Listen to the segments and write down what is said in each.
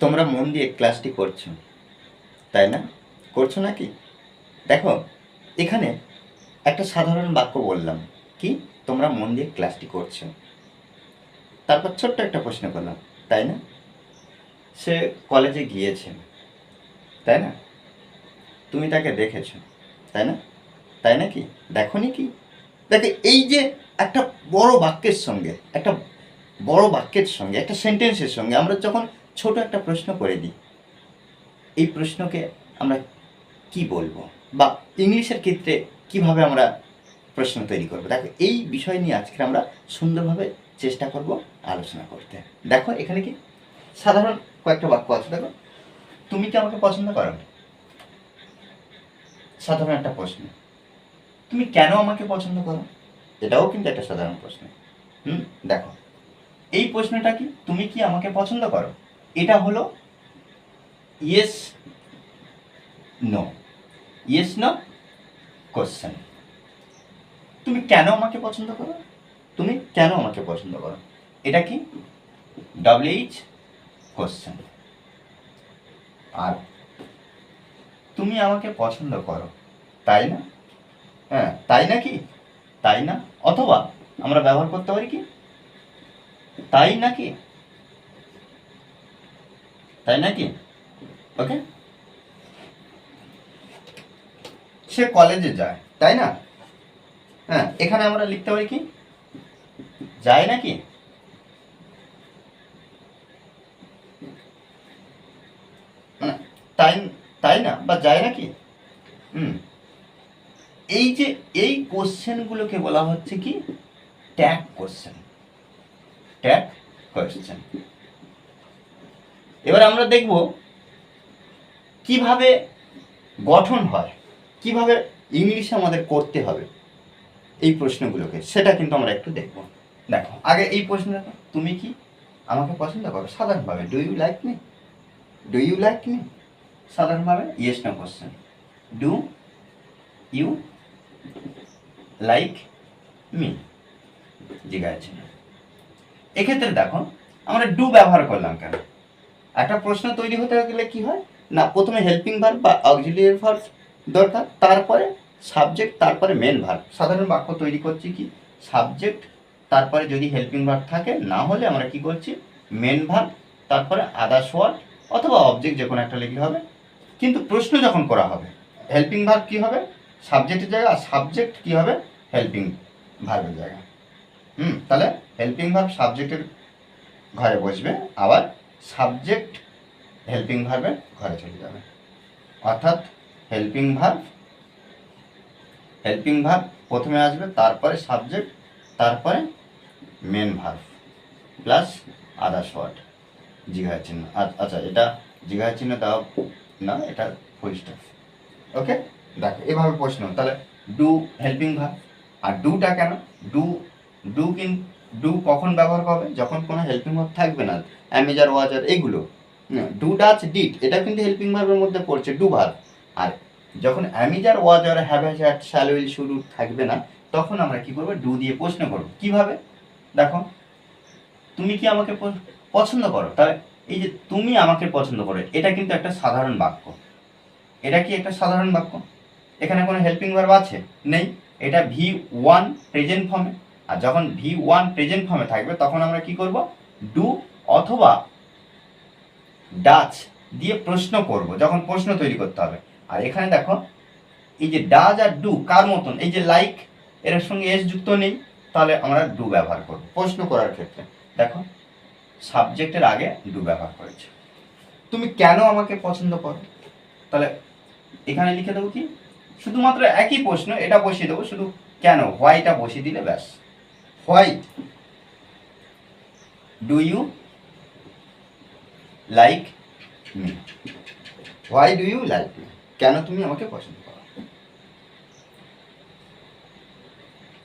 তোমরা মন দিয়ে ক্লাসটি করছ, তাই না? করছ নাকি? দেখো, এখানে একটা সাধারণ বাক্য বললাম, কি? তোমরা মন দিয়ে ক্লাসটি করছ। তারপর ছোট্ট একটা প্রশ্ন করলাম, তাই না? সে কলেজে গিয়েছে, তাই না? তুমি তাকে দেখেছ, তাই না? তাই নাকি? দেখনি কি? দেখো, এই যে একটা বড় বাক্যের সঙ্গে, একটা বড় বাক্যের সঙ্গে, একটা সেন্টেন্সের সঙ্গে আমরা যখন ছোট একটা প্রশ্ন করে দিই। এই প্রশ্নকে আমরা কি বলব? বা ইংলিশের ক্ষেত্রে কীভাবে আমরা প্রশ্ন তৈরি করব? দেখো, এই বিষয় নিয়ে আজকে আমরা সুন্দরভাবে চেষ্টা করব আলোচনা করতে। দেখো, এখানে কি? সাধারণ কয়েকটা বাক্য আছে। দেখো, তুমি কি আমাকে পছন্দ করো? সাধারণ একটা প্রশ্ন। তুমি কেন আমাকে পছন্দ করো? এটাও কিন্তু একটা সাধারণ প্রশ্ন। হুম, দেখো, এই প্রশ্নটা কি? তুমি কি আমাকে পছন্দ করো? এটা হলো yes no yes no question তুমি কেন আমাকে পছন্দ করো? তুমি কেন আমাকে পছন্দ করো? এটা কি? ডব্লিউএইচ কোশ্চেন আর তুমি আমাকে পছন্দ করো, তাই না? হ্যাঁ তাই না কি? তাই না? অথবা আমরা ব্যবহার করতে পারি কি? তাই নাকি তাই নাকি? ওকে সে কলেজে যায়, তাই না? হ্যাঁ এখানে আমরা লিখতে পারি কি? যায় নাকি? মানে তাই তাই না? বা যায় নাকি? হুম। এই যে, এই কোশ্চেনগুলোকে বলা হচ্ছে কি? ট্যাগ কোশ্চেন ট্যাগ কোশ্চেন এবার আমরা দেখব কীভাবে গঠন হয়, কীভাবে ইংলিশে আমাদের করতে হবে এই প্রশ্নগুলোকে, সেটা কিন্তু আমরা একটু দেখব। দেখো, আগে এই প্রশ্ন দেখো তুমি কি আমাকে পছন্দ করো? সাধারণভাবে do you like me do you like me সাধারণভাবে yes no question do you like me জিজ্ঞাসা এক্ষেত্রে দেখো, আমরা ডু ব্যবহার করলাম কেন? একটা প্রশ্ন তৈরি হতে গেলে কি হয়? না, প্রথমে হেল্পিং ভার্ব বা অক্সিলিয়ারি ভার্ব দরকার, তারপরে সাবজেক্ট তারপরে মেন ভার্ব সাধারণ বাক্য তৈরি করছি কি? সাবজেক্ট তারপরে যদি হেল্পিং ভার্ব থাকে, না হলে আমরা কি করছি? মেন ভার্ব তারপরে আদার্স ওয়ার্ড অথবা অবজেক্ট যে কোনো একটা লিখলে হবে। কিন্তু প্রশ্ন যখন করা হবে হেল্পিং ভার্ব কি হবে? সাবজেক্টের জায়গায় আর সাবজেক্ট কি হবে? হেল্পিং ভার্বের জায়গায় হুম, তাহলে হেল্পিং ভার্ব সাবজেক্টের ঘরে বসবে, আবার সাবজেক্ট হেল্পিং ভার্বের ঘরে চলে যাবে। অর্থাৎ হেল্পিং ভার্ব হেল্পিং ভার্ব প্রথমে আসবে, তারপরে সাবজেক্ট তারপরে main verb plus others word জিঘায় চিহ্ন। আচ্ছা এটা জিঘায় চিহ্ন দেওয়া না, এটা ফুল স্টপ ওকে দেখো, এভাবে প্রশ্ন। তাহলে ডু হেল্পিং ভার্ব আর ডুটা কেন? ডু ডু কিন ডু কখন ব্যবহার হবে যখন কোনো হেল্পিং ভার্ব থাকবে না অ্যামেজার ওয়াজার এগুলো। ডু ডাচ ডিট এটা কিন্তু হেল্পিং ভার্বের মধ্যে পড়ছে, ডু ভার্ব আর যখন অ্যামিজার ওয়াজার হ্যাভ উইল শুরু থাকবে না, তখন আমরা কি করব? ডু দিয়ে প্রশ্ন করব। কীভাবে? দেখো, তুমি কি আমাকে পছন্দ করো? তাহলে এই যে তুমি আমাকে পছন্দ করো, এটা কিন্তু একটা সাধারণ বাক্য। এটা কি একটা সাধারণ বাক্য? এখানে কোনো হেল্পিং ভার্ব আছে? নেই। এটা ভি ওয়ান প্রেজেন্ট ফর্মে আর যখন ভি ওয়ান প্রেজেন্ট ফর্মে থাকবে, তখন আমরা কি করব? ডু অথবা ডাচ দিয়ে প্রশ্ন করব, যখন প্রশ্ন তৈরি করতে হবে। আর এখানে দেখো, এই যে ডাজ আর ডু কার মতন? এই যে লাইক এর সঙ্গে এস যুক্ত নেই, তাহলে আমরা ডু ব্যবহার করব, প্রশ্ন করার ক্ষেত্রে। দেখো সাবজেক্টের আগে ডু ব্যবহার করেছে। তুমি কেন আমাকে পছন্দ করো? তাহলে এখানে লিখে দেবো কি? শুধুমাত্র একই প্রশ্ন, এটা বসিয়ে দেবো, শুধু কেন? হোয়াইটা বসিয়ে দিলে ব্যাস। Why? Do you like me? Why do you like me? কেন তুমি আমাকে পছন্দ করো?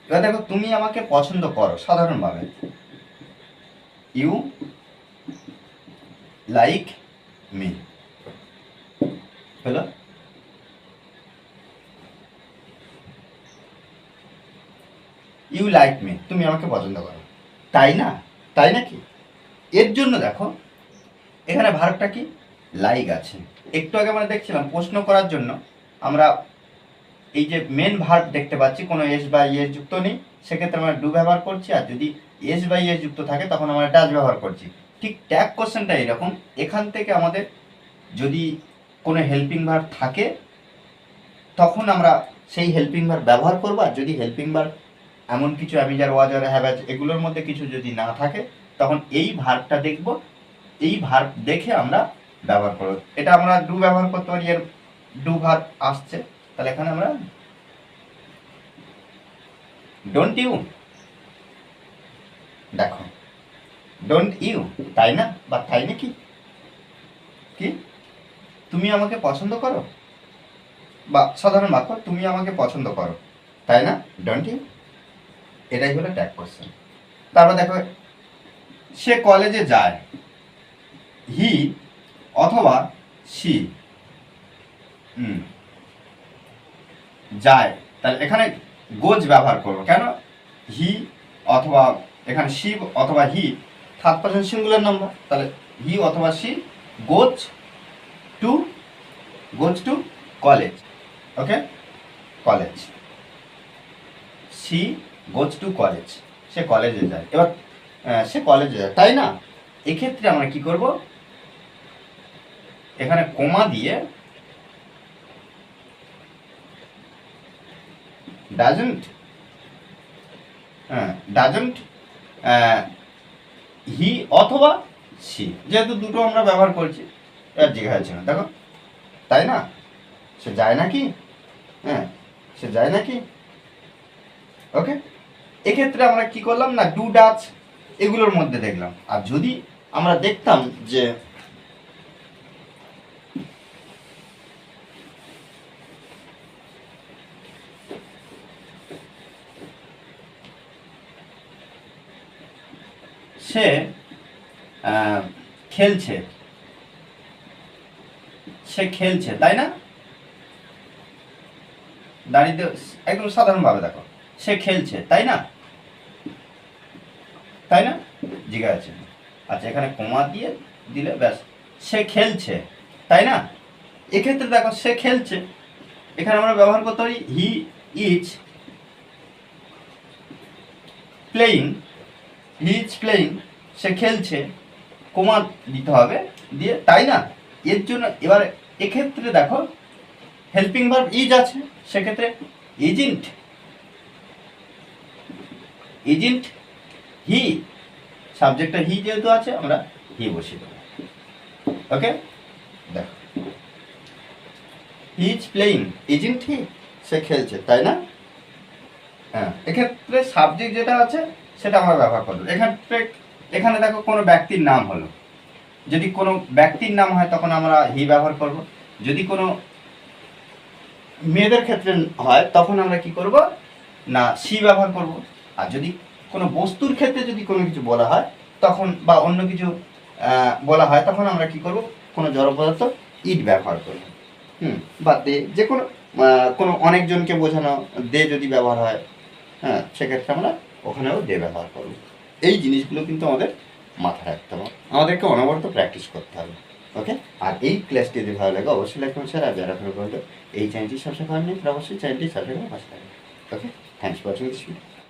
এবার দেখো, তুমি আমাকে পছন্দ করো সাধারণভাবে। You like me. হলো? ইউ লাইক মি তুমি আমাকে পছন্দ করো। তাই না? তাই নাকি? এর জন্য দেখো, এখানে ভারতটা কি? লাইক আছে। একটু আগে আমরা দেখছিলাম, প্রশ্ন করার জন্য আমরা এই যে মেন ভার্ব দেখতে পাচ্ছি, কোনো এস বা ইয়েস যুক্ত নেই। সেক্ষেত্রে আমরা ডু ব্যবহার করছি, আর যদি এস বা ইয়েস যুক্ত থাকে, তখন আমরা ডাচ ব্যবহার করছি। ঠিক ট্যাগ কোশ্চেনটা এরকম। এখান থেকে আমাদের যদি কোনো হেল্পিং ভার্ব থাকে, তখন আমরা সেই হেল্পিং ভার্ব ব্যবহার করব, আর যদি হেল্পিং ভার্ব এমন কিছু অ্যামিজার ওয়াজার হ্যাভাজ এগুলোর মধ্যে কিছু যদি না থাকে, তখন এই ভার্বটা দেখব। এই ভার্ব দেখে আমরা ব্যবহার করব। এটা আমরা ডু ব্যবহার করতে পারি, এর ডু ভার্ব আসছে। তাহলে এখানে আমরা ডোন্ট ইউ দেখো ডোন্ট ইউ তাই না? বা তাই নাকি? কি? তুমি আমাকে পছন্দ করো? বা সাধারণ বাক্য, তুমি আমাকে পছন্দ করো। তাই না? ডোন্ট ইউ এটাই হলো ট্যাগ কোশ্চেন তারপর দেখো, সে কলেজে যায় হি অথবা সি যায়। তাহলে এখানে গোজ ব্যবহার করব। কেন? হি অথবা এখানে সি অথবা he third person singular number তাহলে হি অথবা she goes to goes to college okay college she goes to college সে কলেজে যায়। এবার সে কলেজে যায়। তাই না? এক্ষেত্রে আমরা কি করব? এখানে কোমা দিয়ে ডাজন্ট হ্যাঁ ডাজন্ট হি অথবা সি যেহেতু দুটো আমরা ব্যবহার করছি, এবার জিজ্ঞাসা না দেখো, তাই না? সে যায় নাকি? হ্যাঁ সে যায় নাকি? ওকে এক্ষেত্রে আমরা কি করলাম না ডু ডাচ এগুলোর মধ্যে দেখলাম। আর যদি আমরা দেখতাম যে সে খেলছে সে খেলছে, তাই না? দাঁড়িয়ে একদম সাধারণভাবে দেখো। সে খেলছে, তাই না? তাই না? জিজ্ঞাসা আছে আচ্ছা এখানে কমা দিয়ে দিলে ব্যাস, সে খেলছে, তাই না? এক্ষেত্রে দেখো, সে খেলছে। এখানে আমরা ব্যবহার করতে পারি, he is playing he is playing সে খেলছে, কমা দিতে হবে, দিয়ে, তাই না? এর জন্য এবার এক্ষেত্রে দেখো হেল্পিং ভার্ব ইজ আছে, সেক্ষেত্রে ইজিন্ট ইজিন্ট হি সাবজেক্টটা হি যেহেতু আছে, আমরা হি বসিয়ে দেবো। ওকে দেখো। ইজ প্লেইং ইজিন্ট হি সে খেলছে, তাই না? হ্যাঁ এক্ষেত্রে সাবজেক্ট যেটা আছে, সেটা আমরা ব্যবহার করব। এক্ষেত্রে, এখানে দেখো কোনো ব্যক্তির নাম হলো। যদি কোনো ব্যক্তির নাম হয়, তখন আমরা হি ব্যবহার করব। যদি কোনো মেয়েদের ক্ষেত্রে হয়, তখন আমরা কি করব? না সি ব্যবহার করব। আর যদি কোনো বস্তুর ক্ষেত্রে যদি কোনো কিছু বলা হয়, তখন বা অন্য কিছু বলা হয়, তখন আমরা কি করব? কোনো জড় পদার্থ ইট ব্যবহার করব। হুম, বা দে, যে কোনো কোনো অনেকজনকে বোঝানো দে যদি ব্যবহার হয় হ্যাঁ সেক্ষেত্রে আমরা ওখানেও দে ব্যবহার করব। এই জিনিসগুলো কিন্তু আমাদের মাথায় রাখতে হবে। আমাদেরকে অনবরত প্র্যাকটিস করতে হবে। ওকে আর এই ক্লাসটি যদি ভালো লাগে, অবশ্যই লাইক করুন স্যার আর যারা পর্যন্ত এই চ্যানেলটি সাবস্ক্রাইব করেননি, তারা অবশ্যই চ্যানেলটি সাবস্ক্রাইব করে পাশে okay thanks for watching this video